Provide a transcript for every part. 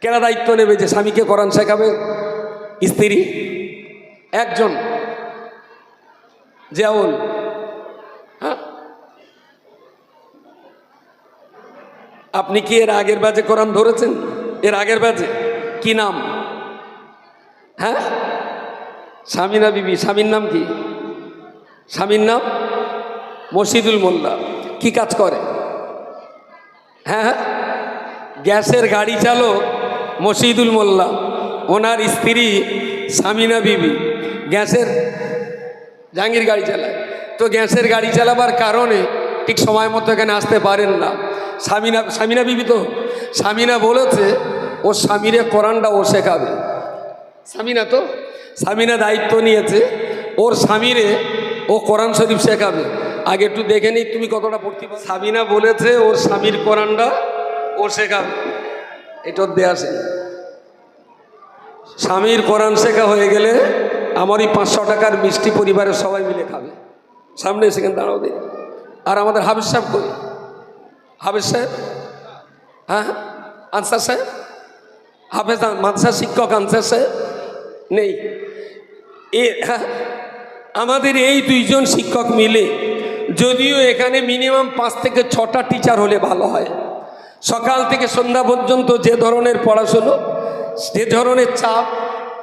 কেনা দায়িত্ব নেবে যে স্বামীকে কোরআন শেখাবে? স্ত্রী। একজন। যেমন হ্যাঁ? আপনি কি এর আগের ব্যাচে কোরআন ধরেছেন? এর আগের ব্যাচে? কি নাম? হ্যাঁ? স্বামীনা বিবি। স্বামীর নাম কি? স্বামীর নাম মসজিদুল মোল্লা। কি কাজ করে? হ্যাঁ হ্যাঁ? গ্যাসের গাড়ি চালক মসজিদুল মোল্লা, ওনার স্ত্রী সামিনা বিবি, গ্যাসের জাহাঙ্গীর গাড়ি চালায়। তো গ্যাসের গাড়ি চালাবার কারণে ঠিক সময় মতো এখানে আসতে পারেন না। সামিনা স্বামীনা বিবি তো স্বামীনা বলেছে ও স্বামীরে কোরআনটা ও শেখাবে। সামিনা তো, সামিনা দায়িত্ব নিয়েছে, ওর স্বামীরে ও কোরআন শরীফ শেখাবে। আগে একটু দেখে নিই, তুমি কতটা পড়তে পারো? স্বামীনা বলেছে, ওর স্বামীর কোরআনটা ও শেখাবে। এটা দেয়া আছে। স্বামীর কোরআন শেখা হয়ে গেলে আমার পাঁচশো টাকার মিষ্টি পরিবারের সবাই মিলে খাবে। সামনে সেখানে দাঁড়াও আর আমাদের হাফিজ সাহেব কই? হাফিজ সাহেব? হ্যাঁ? হ্যাঁ, আনসার সাহেব? হাফেজ মাদ্রাসা শিক্ষক আনসার সাহেব? নেই। এ হ্যাঁ, আমাদের এই দুইজন শিক্ষক মিলে যদিও এখানে মিনিমাম পাঁচ থেকে ছটা টিচার হলে ভালো হয়। সকাল থেকে সন্ধ্যা পর্যন্ত যে ধরনের পড়াশুনো, যে ধরনের চাপ,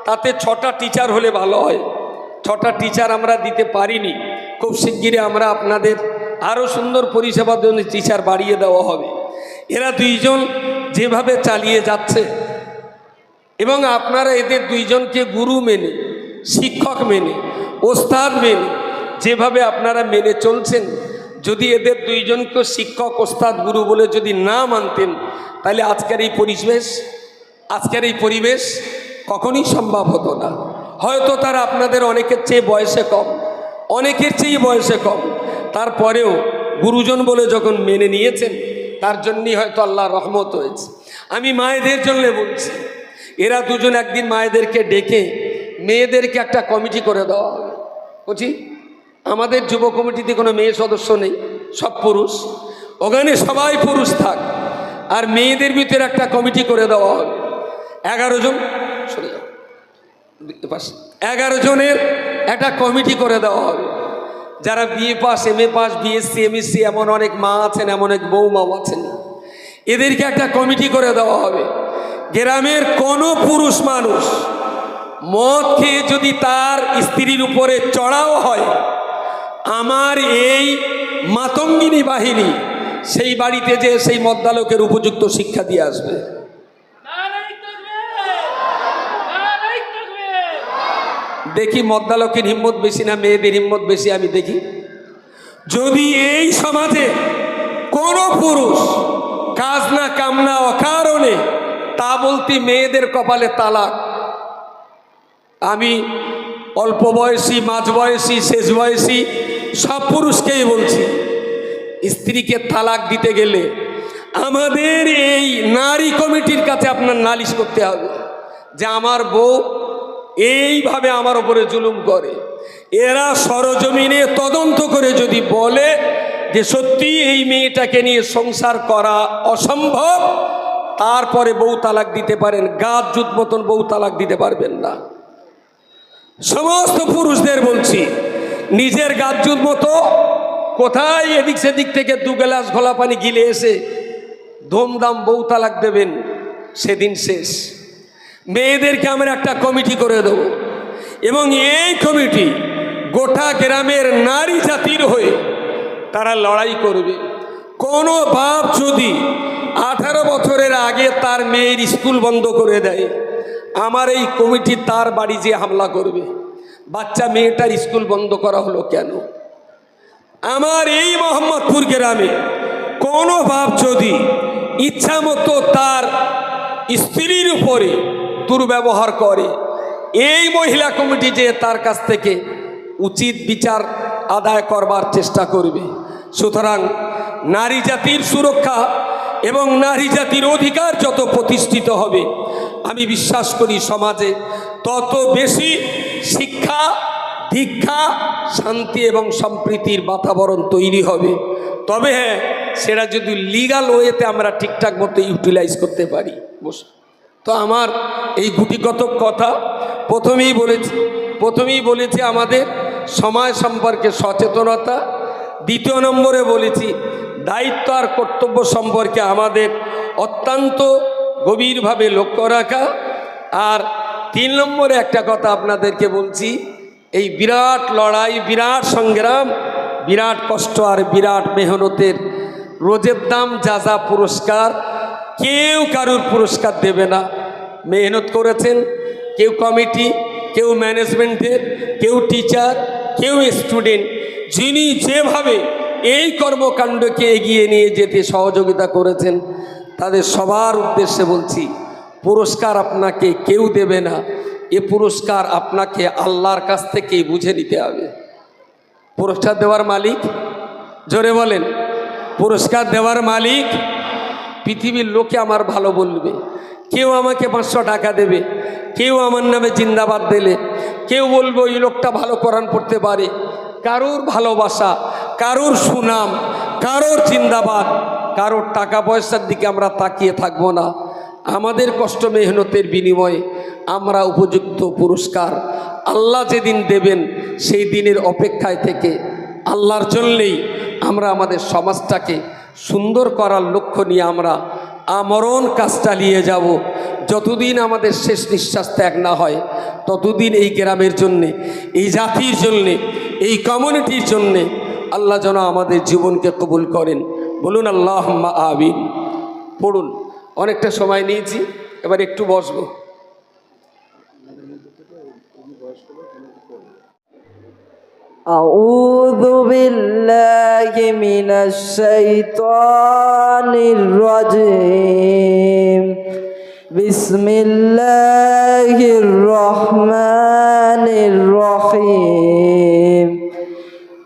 তাতে ছটা টিচার হলে ভালো হয়। ছটা টিচার আমরা দিতে পারিনি। খুব শিগগিরই আমরা আপনাদের আরও সুন্দর পরিষেবার জন্য টিচার বাড়িয়ে দেওয়া হবে। এরা দুইজন যেভাবে চালিয়ে যাচ্ছে, এবং আপনারা এদের দুইজনকে গুরু মেনে, শিক্ষক মেনে, ওস্তাদ মেনে, যেভাবে আপনারা মেনে চলছেন যদি এদের দুইজনকে শিক্ষক, ওস্তাদ, গুরু বলে যদি না মানতেন, তাহলে আজকের এই পরিবেশ, আজকের এই পরিবেশ কখনই সম্ভব হতো না। হয়তো তারা আপনাদের অনেকের চেয়ে বয়সে কম, অনেকের চেয়ে বয়সে কম। তারপরেও গুরুজন বলে যখন মেনে নিয়েছেন, তার জন্যই হয়তো আল্লাহ রহমত হয়েছে। আমি মায়েদের জন্য বলছি, এরা দুজন একদিন মায়েদেরকে ডেকে মেয়েদেরকে একটা কমিটি করে দেওয়া হবে। বুঝি আমাদের যুব কমিটিতে কোনো মেয়ে সদস্য নেই, সব পুরুষ। ওখানে সবাই পুরুষ থাক, আর মেয়েদের ভিতরে একটা কমিটি করে দেওয়া হবে এগারো জন, সরে যাও। এগারো জনের একটা কমিটি করে দেওয়া হবে যারা BA pass M A pass, BSc, MSc, এমন অনেক মা আছেন, এমন এক বৌমাও আছেন। এদেরকে একটা কমিটি করে দেওয়া হবে। গ্রামের কোনো পুরুষ মানুষ মদ খেয়ে যদি তার স্ত্রীর উপরে চড়াও হয় আমার এই মাতঙ্গিনী বাহিনী সেই বাড়িতে যে সেই মদ্দালকের উপযুক্ত শিক্ষা দিয়ে আসবে! দেখি মদ্দালকের হিম্মত বেশি না, মেয়েদের হিম্মত বেশি আমি দেখি যদি এই সমাজে কোনো পুরুষ কাজ না কামনা অকারণে তা বলতে মেয়েদের কপালে তালাক, আমি অল্প বয়সী মাঝ বয়সী শেষ বয়সী সব পুরুষকেই বলছি, স্ত্রীকে তালাক দিতে গেলে আমাদের এই নারী কমিটির কাছে আপনার নালিশ করতে হবে যে আমার বউ এইভাবে আমার ওপরে জুলুম করে। এরা সরজমিনে তদন্ত করে যদি বলে যে সত্যি এই মেয়েটাকে নিয়ে সংসার করা অসম্ভব, তারপরে বউ তালাক দিতে পারেন, গাছ জুত মতন বউ তালাক দিতে পারবেন না। সমস্ত পুরুষদের বলছি নিজের গাজ্জুর মতো কোথায় এদিক সেদিক থেকে দু গ্লাস ঘোলা পানি গিলে এসে ধুমধাম বউ তালাক দেবেন, সেদিন শেষ। মেয়েদেরকে আমরা একটা কমিটি করে দেব এবং এই কমিটি গোটা গ্রামের নারী জাতির হয়ে তারা লড়াই করবে। কোনো বাপ যদি আঠারো বছরের আগে তার মেয়ের স্কুল বন্ধ করে দেয়, আমার এই কমিটি তার বাড়ি যে হামলা করবে। বাচ্চা মেয়েটার স্কুল বন্ধ করা হলো কেন? আমার এই মোহাম্মদপুর গ্রামে কোনো বাপ যদি ইচ্ছা মতো তার স্ত্রীর উপরে দুর্ব্যবহার করে, এই মহিলা কমিটি যে তার কাছ থেকে উচিত বিচার আদায় করবার চেষ্টা করবে। সুতরাং নারী জাতির সুরক্ষা এবং নারী জাতির অধিকার যত প্রতিষ্ঠিত হবে, আমি বিশ্বাস করি সমাজে তত বেশি শিক্ষা, দীক্ষা, শান্তি এবং সম্প্রীতির বাতাবরণ তৈরি হবে। তবে হ্যাঁ সেটা যদি লিগাল ওয়েতে আমরা ঠিকঠাক মতো ইউটিলাইজ করতে পারি, বস। তো আমার এই গুটিগত কথা প্রথমেই বলেছি প্রথমেই বলেছি আমাদের সময় সম্পর্কে সচেতনতা। দ্বিতীয় নম্বরে বলেছি, দায়িত্ব আর কর্তব্য সম্পর্কে আমাদের অত্যন্ত গভীরভাবে লক্ষ্য রাখা। আর তিন নম্বরে একটা কথা আপনাদেরকে বলছি, এই বিরাট লড়াই, বিরাট সংগ্রাম, বিরাট কষ্ট আর বিরাট মেহনতের রোজের দাম যা যা পুরস্কার, কেউ কারুর পুরস্কার দেবে না। মেহনত করেছেন, কেউ কমিটি, কেউ ম্যানেজমেন্টের, কেউ টিচার, কেউ স্টুডেন্ট, যিনি যেভাবে এই কর্মকাণ্ডকে এগিয়ে নিয়ে যেতে সহযোগিতা করেছেন, তাদের সবার উদ্দেশ্যে বলছি পুরস্কার আপনাকে কেউ দেবে না। এ পুরস্কার আপনাকে আল্লাহর কাছ থেকেই বুঝে নিতে হবে। পুরস্কার দেওয়ার মালিক, জোরে বলেন, পুরস্কার দেওয়ার মালিক পৃথিবীর লোকে আমার ভালো বলবে। কেউ আমাকে পাঁচশো টাকা দেবে, কেউ আমার নামে জিন্দাবাদ দিলে, কেউ বলব এই লোকটা ভালো কোরআন পড়তে পারে। কারোর ভালোবাসা, কারোর সুনাম, কারোর জিন্দাবাদ, কারোর টাকা পয়সার দিকে আমরা তাকিয়ে থাকব না। আমাদের কষ্ট মেহনতের বিনিময়ে আমরা উপযুক্ত পুরস্কার আল্লাহ যেদিন দেবেন, সেই দিনের অপেক্ষায় থেকে আল্লাহর জন্যেই আমরা আমাদের সমাজটাকে সুন্দর করার লক্ষ্য নিয়ে আমরা আমরণ কাজ চালিয়ে যাব। যতদিন আমাদের শেষ নিঃশ্বাস ত্যাগ না হয়, ততদিন এই গ্রামের জন্যে, এই জাতির জন্যে, এই কমিউনিটির জন্যে আল্লাহ যেন আমাদের জীবনকে কবুল করেন। বলুন আল্লাহ আবিন পড়ুন। অনেকটা সময় নিয়েছি এবার একটু বসবো أعوذ بالله من الشيطان الرجيم بسم الله الرحمن الرحيم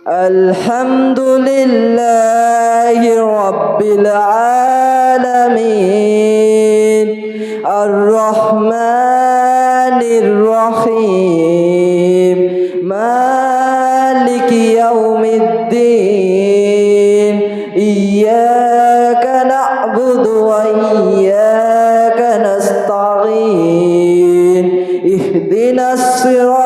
الحمد لله رب العالمين الصراط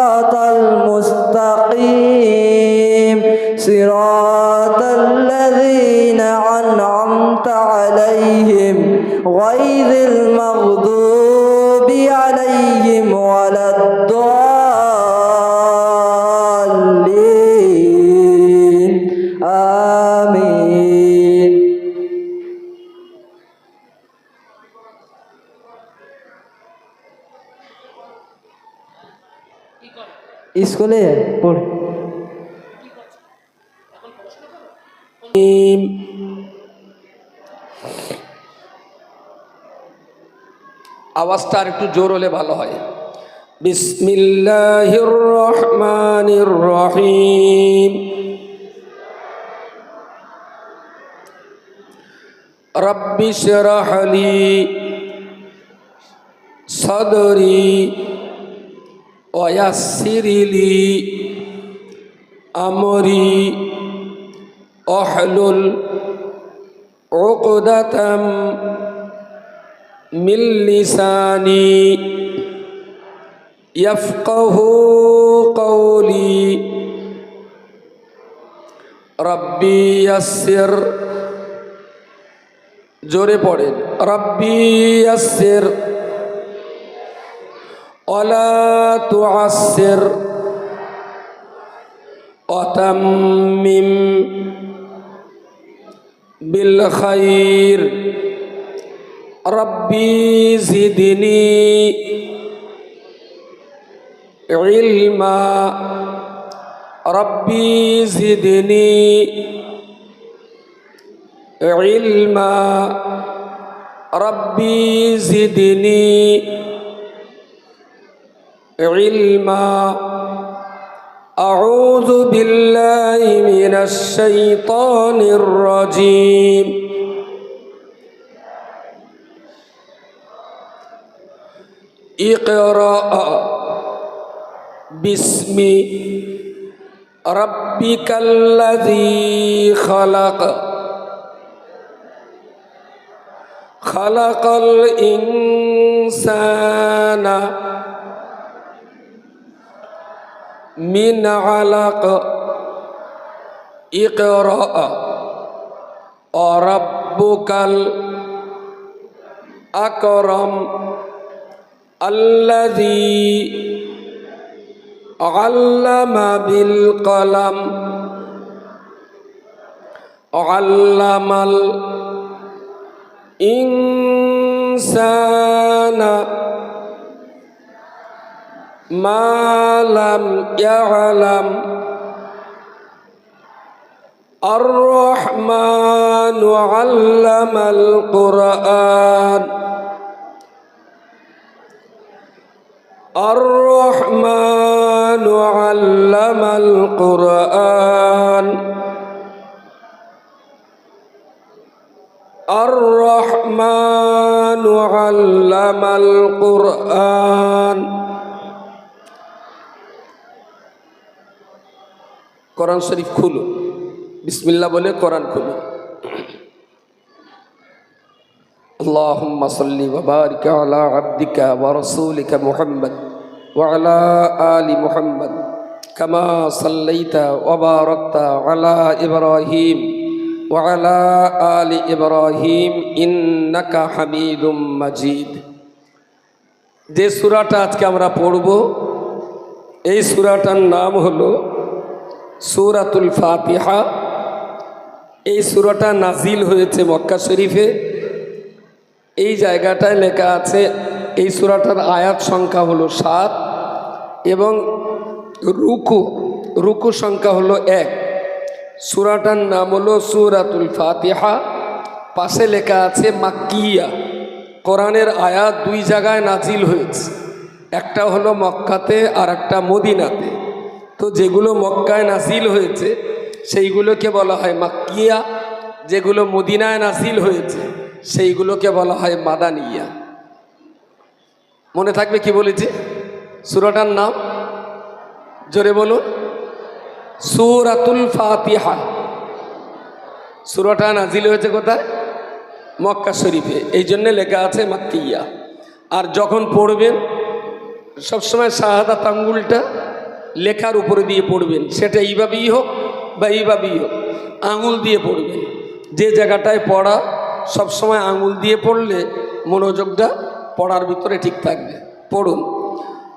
আওয়াজটা আর একটু জোর হলে ভালো হয়। বিসমিল্লাহির রহমানির রহিম রব্বি শরহলি সদরি ওয়াসিরিলি আমরি। অহলুল উকদাতাম من لساني يفقه قولي ربي يسر জোরে পড়েন রব্বি ইয়াসসির ওয়ালা তুআসসির وتمم بالخير ربي زدني علما. ربي زدني علما. ربي زدني علما. أعوذ بالله من الشيطان الرجيم. اقرأ باسم ربك الذي خلق خلق الإنسان الإنسان من علق اقرأ وربك الأكرم الذي علم بالقلم علم الإنسان ما لم يعلم الرحمن علم القرآن الرحمن علم القرآن الرحمن علم القرآن কোরআন শরীফ খুলুন বিসমিল্লাহ বলে কোরআন খুলুন اللهم صل وبارك على عبدك ورسولك محمد وعلى آل محمد كما صليت وباركت على إبراهيم وعلى آل إبراهيم إنك حميد مجيد যে সূরাটা আজকে আমরা পড়ব এই সূরাটার নাম হলো সূরাতুল ফাতিহা এই সূরাটা নাজিল হয়েছে মক্কা শরীফে এই জায়গাটায় লেখা আছে এই সূরাটার আয়াত সংখ্যা হলো সাত এবং রুকু রুকু সংখ্যা হলো এক। সুরাটার নাম হলো সূরাতুল ফাতিহা। পাশে লেখা আছে মাক্কিয়া। কোরআনের আয়াত দুই জায়গায় নাজিল হয়েছে। একটা হলো মক্কাতে আর একটা মদিনাতে। তো যেগুলো মক্কায় নাজিল হয়েছে, সেইগুলোকে বলা হয় মাক্কিয়া। যেগুলো মদিনায় নাজিল হয়েছে, সেইগুলোকে বলা হয় মাদানিয়া। মনে থাকবে কি বলেছি? সুরাটার নাম? জোরে বলুন। সুরাতুল ফাতিহা। সুরাটা নাজিল হয়েছে কোথায়? মক্কা শরীফে। এই জন্যে লেখা আছে মাক্কিয়া। আর যখন পড়বেন, সবসময় শাহাদাত তাঙ্গুলটা লেখার উপরে দিয়ে পড়বেন। সেটা এইভাবেই হোক বা এইভাবেই হোক, আঙুল দিয়ে পড়বেন। যে জায়গাটায় পড়া, সবসময় আঙুল দিয়ে পড়লে মনোযোগটা পড়ার ভিতরে ঠিক থাকবে। পড়ুন।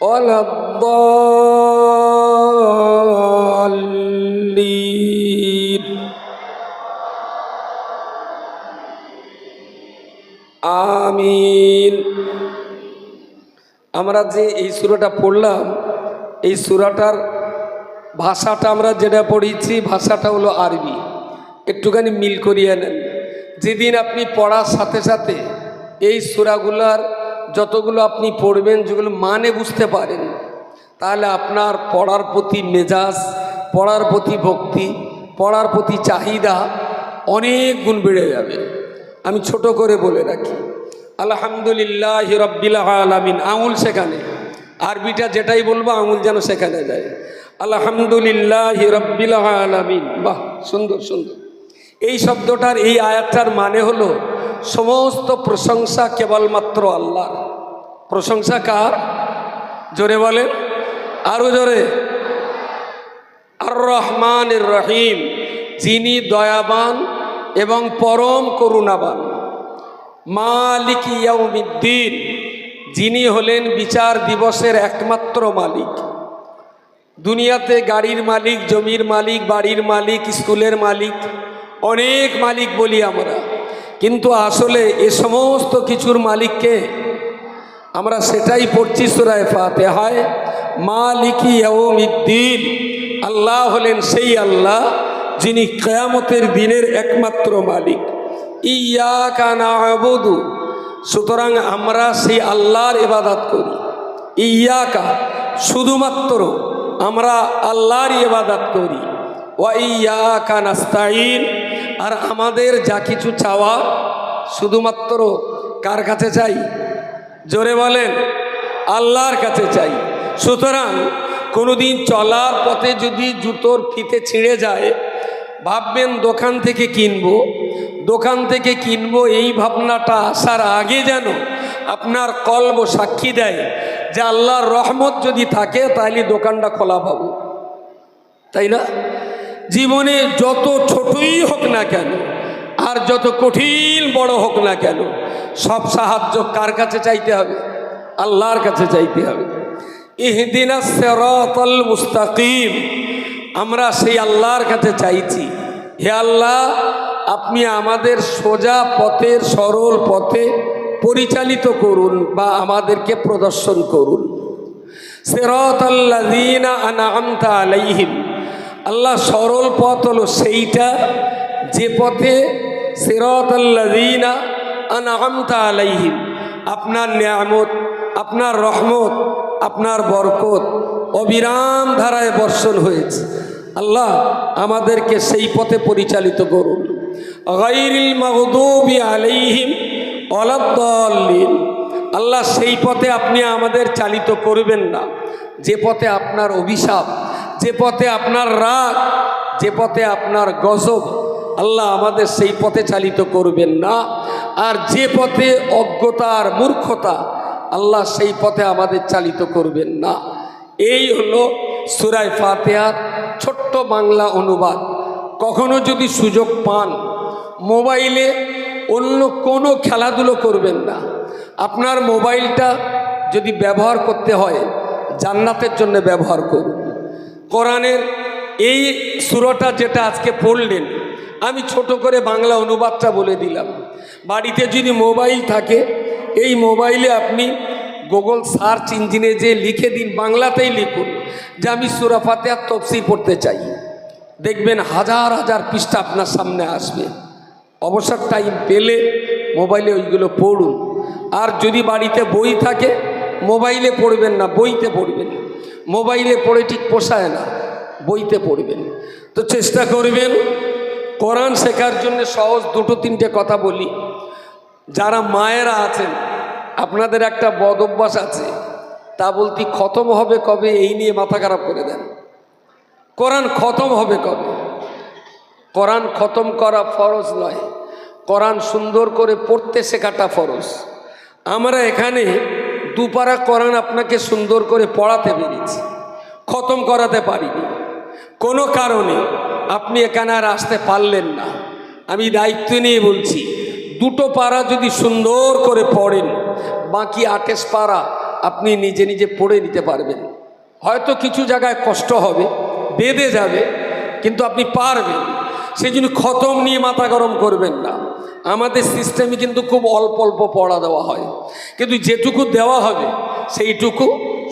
ولا الضالين আমিন আমরা যে এই সুরাটা পড়লাম এই সুরাটার ভাষাটা আমরা যেটা পড়েছি ভাষাটা হলো আরবি একটুখানি মিল করিয়ে নেন যেদিন আপনি পড়ার সাথে সাথে এই সুরাগুলার যতগুলো আপনি পড়বেন, যেগুলো মানে বুঝতে পারেন, তাহলে আপনার পড়ার প্রতি মেজাজ, পড়ার প্রতি ভক্তি, পড়ার প্রতি চাহিদা অনেক গুণ বেড়ে যাবে। আমি ছোট করে বলে রাখি, আলহামদুলিল্লাহ রব্বিল আলামিন, আঙুল সেখানে। আরবিটা যেটাই বলব, আঙুল যেন সেখানে যায়। আলহামদুলিল্লাহ রব্বিল আলামিন, বাহ, সুন্দর সুন্দর। এই শব্দটার, এই আয়াতটার মানে হলো সমস্ত প্রশংসা কেবলমাত্র আল্লাহ প্রশংসা কার? জোরে বলেন। আরও জোরে। আর রহমান রহিম। যিনি দয়াবান এবং পরম করুণাবান। মালিক ইয়াউমিদ্দিন। যিনি হলেন বিচার দিবসের একমাত্র মালিক। দুনিয়াতে গাড়ির মালিক, জমির মালিক, বাড়ির মালিক, স্কুলের মালিক, অনেক মালিক বলি আমরা। কিন্তু আসলে এ সমস্ত কিছুর মালিককে আমরা সেটাই পড়ছি সুরায় ফাতেহায়, মালিকি ইয়াউমিদ্দিন, আল্লাহ হলেন সেই আল্লাহ যিনি কেয়ামতের দিনের একমাত্র মালিক। ইয়া কানা আবুদু সুতরাং আমরা সেই আল্লাহর ইবাদত করি। ইয়াকা শুধুমাত্র আমরা আল্লাহর ইবাদত করি। ওয়া ইয়াকা নাস্তাইন আর আমাদের যা কিছু চাওয়া শুধুমাত্র কার কাছে চাই? জোরে বলেন, আল্লাহর কাছে চাই। সুতরাং কোনোদিন চলার পথে যদি জুতোর ফিতে ছিঁড়ে যায়, ভাববেন দোকান থেকে কিনবো। দোকান থেকে কিনবো এই ভাবনাটা আসার আগে যেন আপনার কলব সাক্ষী দেয় যে আল্লাহর রহমত যদি থাকে তাহলে দোকানটা খোলা পাবো। তাই না? জীবনে যত ছোটই হোক না কেন, আর যত কঠিন বড় হোক না কেন, সব সাহায্য কার কাছে চাইতে হবে? আল্লাহর কাছে চাইতে হবে। ইহদিনা মুস্তাকিম, আমরা সেই আল্লাহর কাছে চাইছি। হে আল্লাহ, আপনি আমাদের সোজা পথের সরল পথে পরিচালিত করুন বা আমাদেরকে প্রদর্শন করুন। সেরত আল্লাদিনা আনামতা আলাইহিম আল্লাহ সরল পথ হলো সেইটা, যে পথে সেরত আল্লাদিনা আনামতা আলাইহিম। আপনার নিয়ামত, আপনার রহমত, আপনার বরকত অবিরাম ধারায় বর্ষণ হয়েছে। আল্লাহ আমাদেরকে সেই পথে পরিচালিত করুন। আলাইহিম আল্লাহ সেই পথে আপনি আমাদের চালিত করবেন না। যে পথে আপনার অভিশাপ যে পথে আপনার রাগ, যে পথে আপনার গজব, আল্লাহ আমাদের সেই পথে চালিত করবেন না। আর যে পথে অজ্ঞতা আর মূর্খতা, আল্লাহ সেই পথে আমাদের চালিত করবেন না। এই হলো সুরায় ফাতেহার ছোট্ট বাংলা অনুবাদ। কখনো যদি সুযোগ পান, মোবাইলে অন্য কোনো খেলাধুলো করবেন না। আপনার মোবাইলটা যদি ব্যবহার করতে হয়, জান্নাতের জন্য ব্যবহার করুন। কোরআনের এই সুরটা যেটা আজকে পড়লেন, আমি ছোট করে বাংলা অনুবাদটা বলে দিলাম। বাড়িতে যদি মোবাইল থাকে, এই মোবাইলে আপনি গুগল সার্চ ইঞ্জিনে যে লিখে দিন, বাংলাতেই লিখুন যে আমি সুরাফাতে আর তফসি পড়তে চাই। দেখবেন হাজার হাজার পৃষ্ঠা আপনার সামনে আসবে। অবসর টাইম পেলে মোবাইলে ওইগুলো পড়ুন। আর যদি বাড়িতে বই থাকে, মোবাইলে পড়বেন না, বইতে পড়বেন। মোবাইলে পড়ে ঠিক পোষায় না, বইতে পড়বেন। তো চেষ্টা করবেন, কোরআন শেখার জন্য সহজ দুটো তিনটে কথা বলি। যারা মায়েরা আছেন, আপনাদের একটা বদ অভ্যাস আছে, তা বলতি খতম হবে কবে, এই নিয়ে মাথা খারাপ করে দেন। কোরআন খতম হবে কবে? কোরআন খতম করা ফরজ নয়। কোরআন সুন্দর করে পড়তে শেখাটা ফরজ। আমরা এখানে দুপারা কোরআন আপনাকে সুন্দর করে পড়াতে পেরেছি। খতম করাতে পারিনি। কোনো কারণে আপনি এখানে আর আসতে পারলেন না। আমি দায়িত্ব নিয়ে বলছি, দুটো পারা যদি সুন্দর করে পড়েন, বাকি আটেশ পারা আপনি নিজে নিজে পড়ে নিতে পারবেন। হয়তো কিছু জায়গায় কষ্ট হবে, বেঁধে যাবে, কিন্তু আপনি পারবেন। সেই জন্য খতম নিয়ে মাথা গরম করবেন না। আমাদের সিস্টেমে কিন্তু খুব অল্প অল্প পড়া দেওয়া হয়। কিন্তু যেটুকু দেওয়া হবে, সেইটুকু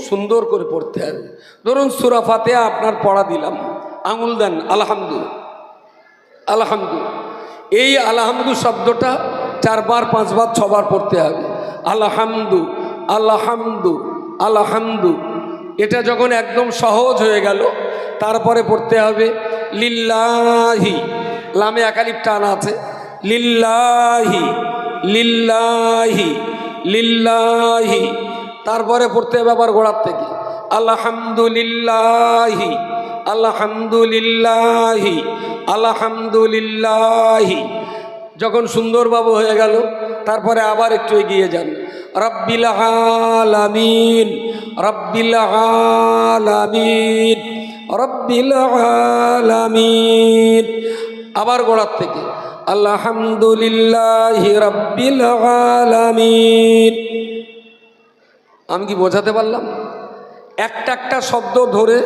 সুন্দর করে পড়তে হবে। ধরুন সুরাফাতে আপনার পড়া দিলাম। আঙুল দেন আলহামদু আলহামদু এই আলহামদু শব্দটা চারবার, পাঁচবার, ছবার পড়তে হবে। আলহামদু আলহামদু আলহামদু এটা যখন একদম সহজ হয়ে গেল, তারপরে পড়তে হবে লিল্লাহি। লামে একালিপ টান আছে। লিল্লাহি লিল্লাহি লিল্লাহি। তারপরে পড়তে হবে আবার গোড়ার থেকে। আলহামদুলিল্লাহি আলহামদুলিল্লাহি আলহামদুলিল্লাহি। যখন সুন্দরবাবু হয়ে গেল, তারপরে আবার একটু এগিয়ে যান। রব্বিল আলামিন রব্বিল আলামিন। রব্বিল আলামিন। আবার গোড়ার থেকে, আলহামদুলিল্লাহ রব্বিল আলামিন। আমি কি বোঝাতে পারলাম? একটা একটা শব্দ ধরে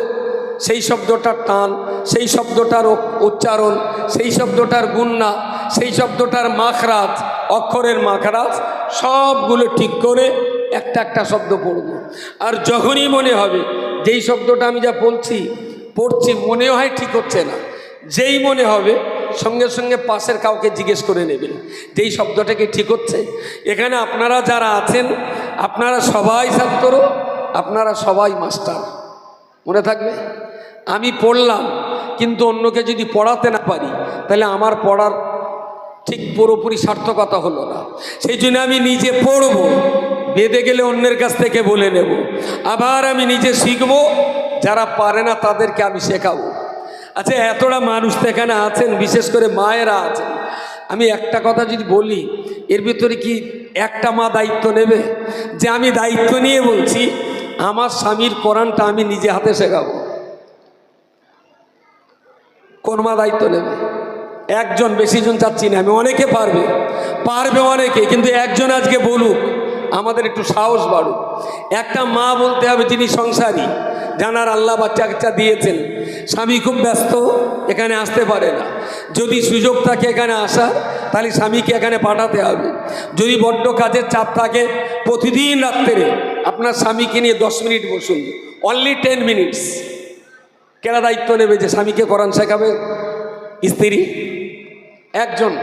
সেই শব্দটার টান, সেই শব্দটার উচ্চারণ, সেই শব্দটার গুন্না সেই শব্দটার মাখরাজ, অক্ষরের মাখরাজ, সবগুলো ঠিক করে একটা একটা শব্দ পড়ব। আর যখনই মনে হবে, যেই শব্দটা আমি যা বলছি পড়ছি মনে হয় ঠিক হচ্ছে না। যেই মনে হবে, সঙ্গে সঙ্গে পাশের কাউকে জিজ্ঞেস করে নেবেন যেই শব্দটা কি ঠিক হচ্ছে? এখানে আপনারা যারা আছেন, আপনারা সবাই ছাত্র আপনারা সবাই মাস্টার। মনে থাকবে? আমি পড়লাম, কিন্তু অন্যকে যদি পড়াতে না পারি, তাহলে আমার পড়ার ঠিক পুরোপুরি সার্থকতা হলো না। সেই জন্য আমি নিজে পড়ব, বেঁধে গেলে অন্যের কাছ থেকে বলে নেব। আবার আমি নিজে শিখব যারা পারে না তাদেরকে আমি শেখাবো। আচ্ছা এতটা মানুষ এখানে আছেন, বিশেষ করে মায়েরা আছেন। আমি একটা কথা যদি বলি, এর ভিতরে কি একটা মা দায়িত্ব নেবে? যে আমি দায়িত্ব নিয়ে বলছি, আমার স্বামীর কোরআনটা আমি নিজে হাতে শেখাবো। কোন মা দায়িত্ব নেবে? একজন বেশি জন চাচ্ছি না, আমি অনেকে পারবে। পারবে অনেকে, কিন্তু একজন আজকে বলুক, আমাদের একটু সাহস বাড়ুক। একটা মা বলতে হবে যিনি সংসারী জানার আল্লাহ বাচ্চা কাচ্চা দিয়েছেন। স্বামী খুব ব্যস্ত, এখানে আসতে পারে না। যদি সুযোগ থাকে এখানে আসা, তাহলে স্বামীকে এখানে পাঠাতে হবে। যদি বড্ড কাজের চাপ থাকে, প্রতিদিন রাত্রে আপনার স্বামীকে নিয়ে দশ মিনিট বসুন। অনলি টেন মিনিটস কেনা দায়িত্ব নেবে যে স্বামীকে কোরআন শেখাবে? স্ত্রী? একজন।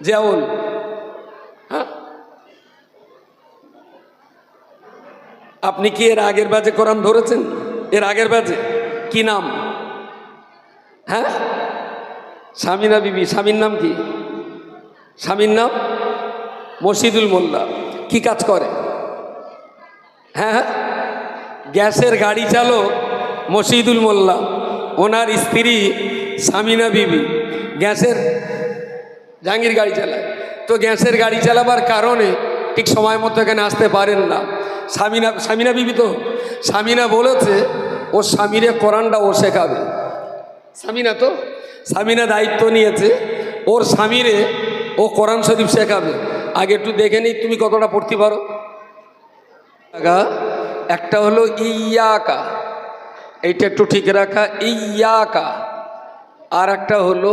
যেমন আপনি কি এর আগের ব্যাচে কোরআন ধরেছেন? এর আগের ব্যাচে? কি নাম? হ্যাঁ? স্বামীনা বিবি স্বামীর নাম কি? স্বামীর নাম? মসজিদুল মোল্লা। কি কাজ করে? হ্যাঁ হ্যাঁ। গ্যাসের গাড়ি চালক মসজিদুল মোল্লা। ওনার স্ত্রী সামিনা বিবি। গ্যাসের জাহাঙ্গীর গাড়ি চালায়। তো গ্যাসের গাড়ি চালাবার কারণে ঠিক সময় মতো এখানে আসতে পারেন না। সামিনা সামিনা বিবি তো? সামিনা বলেছে, ও স্বামীরে কোরআনটা ও শেখাবে। সামিনা তো? সামিনা দায়িত্ব নিয়েছে, ওর স্বামীরে ও কোরআন শরীফ শেখাবে। আগে একটু দেখে নিই, তুমি কতটা পড়তে পারো? একটা হলো ইয়াকা, এইটা একটু ঠিক রাখা, ইয়াকা, আর একটা হলো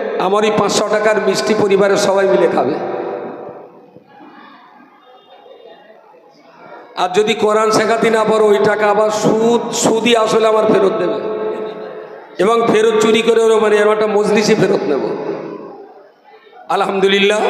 আমার এই পাঁচশো টাকার মিষ্টি পরিবারের সবাই মিলে খাবে। আর যদি কোরআন শেখাতি না পারো, ওই টাকা আবার সুদ, সুদই আসলে আমার ফেরত দেবে। এবং ফেরত চুরি করে মানে আমার একটা মজলিসে ফেরত নেব। আলহামদুলিল্লাহ